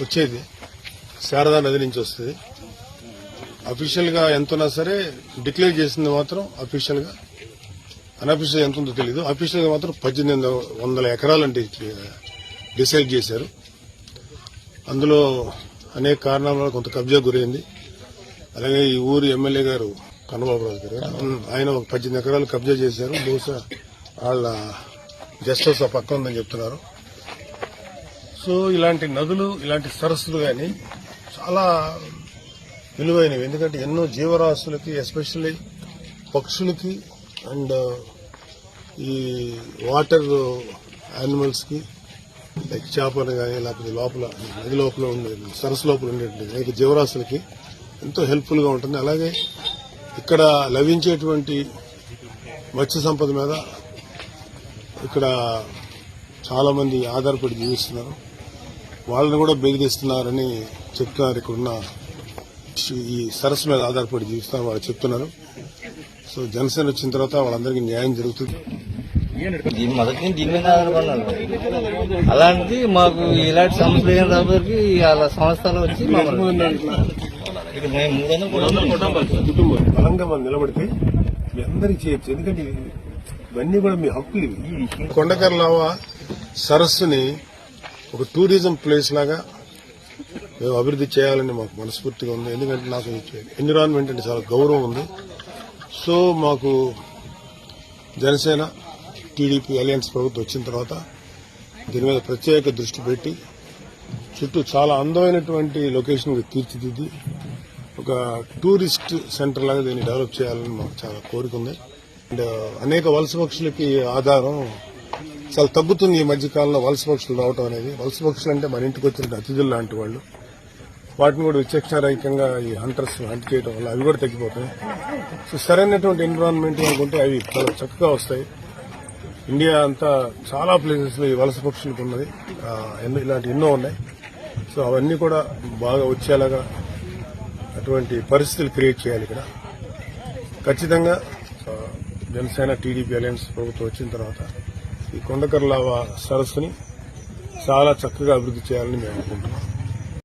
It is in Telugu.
వచ్చేది. శారదా నది నుంచి వస్తుంది. అఫీషియల్గా ఎంత ఉన్నా సరే డిక్లేర్ చేసింది మాత్రం అఫీషియల్గా. అన్అఫీషియల్ ఎంత ఉందో తెలియదు అఫీషియల్గా మాత్రం పద్దెనిమిది వందల ఎకరాలంటే డిసైడ్ చేశారు. అందులో అనేక కారణాల వల్ల కొంత కబ్జా గురైంది. అలాగే ఈ ఊరు ఎమ్మెల్యే గారు కన్నబాబురావు గారు ఆయన ఒక పద్దెనిమిది ఎకరాలు కబ్జా చేశారు. బహుశా వాళ్ళ గెస్ట్ హౌస్ ఆ పక్క ఉందని చెప్తున్నారు. సో ఇలాంటి నదులు ఇలాంటి సరస్సులు కానీ చాలా విలువైనవి. ఎందుకంటే ఎన్నో జీవరాశులకి ఎస్పెషల్లీ పక్షులకి అండ్ ఈ వాటర్ యానిమల్స్కి లైక్ చేపలు కానీ లేకపోతే లోపల నది లోపల ఉండే సరస్సు లోపల ఉండే అనేక జీవరాశులకి ఎంతో హెల్ప్ఫుల్గా ఉంటుంది. అలాగే ఇక్కడ లభించేటువంటి మత్స్య సంపద మీద ఇక్కడ చాలామంది ఆధారపడి జీవిస్తున్నారు. వాళ్ళని కూడా బెదిరిస్తున్నారని చెప్తున్నారు ఇక్కడున్న ఈ సరస్సు మీద ఆధారపడి జీవిస్తున్నారు వాళ్ళు చెప్తున్నారు. సో జనసేన వచ్చిన తర్వాత వాళ్ళందరికీ న్యాయం జరుగుతుంది. దీని మొదటి నుంచి దీని మీద ఆధారపడినారు. అలాంటిది మాకు ఇలాంటి సమస్యలు ఏం రాబోరికి వాళ్ళ సంస్థలు వచ్చి కుటుంబం బలంగా మనం నిలబడితే మీ అందరికీ చేయొచ్చు. ఎందుకంటే ఇవన్నీ కూడా మీ హక్కులు ఇవి. కొండకర్లావ సరస్సుని ఒక టూరిజం ప్లేస్ లాగా మేము అభివృద్ధి చేయాలని మాకు మనస్ఫూర్తిగా ఉంది. ఎందుకంటే నాకు ఎన్విరాన్మెంట్ అంటే చాలా గౌరవం ఉంది. సో మాకు జనసేన టీడీపీ అలయన్స్ ప్రభుత్వం వచ్చిన తర్వాత దీని మీద ప్రత్యేక దృష్టి పెట్టి చుట్టూ చాలా అందమైనటువంటి లొకేషన్ తీర్చిదిద్ది ఒక టూరిస్ట్ సెంటర్ లాగా దీన్ని డెవలప్ చేయాలని మాకు చాలా కోరిక ఉంది. అండ్ అనేక వలస పక్షులకి ఆధారం చాలా తగ్గుతుంది ఈ మధ్యకాలంలో వలస పక్షులు రావటం అనేది. వలస పక్షులు అంటే మన ఇంటికి వచ్చిన అతిథులు లాంటి వాళ్ళు. వాటిని కూడా విచక్షణారహితంగా ఈ హంటర్స్ హంట్ చేయడం వల్ల అవి కూడా తగ్గిపోతాయి. సో సరైనటువంటి ఎన్విరాన్మెంట్ అనుకుంటే అవి చాలా చక్కగా వస్తాయి. ఇండియా అంతా చాలా ప్లేసెస్లో ఈ వలస పక్షులకు ఉన్నది. ఎన్నో ఇలాంటి ఎన్నో ఉన్నాయి. సో అవన్నీ కూడా బాగా వచ్చేలాగా అటువంటి పరిస్థితులు క్రియేట్ చేయాలి ఇక్కడ. ఖచ్చితంగా జనసేన టీడీపీ అలయన్స్ ప్రభుత్వం వచ్చిన తర్వాత ఈ కొండకర్లావ సరస్సుని చాలా చక్కగా అభివృద్ధి చేయాలని మేము అనుకుంటున్నాం.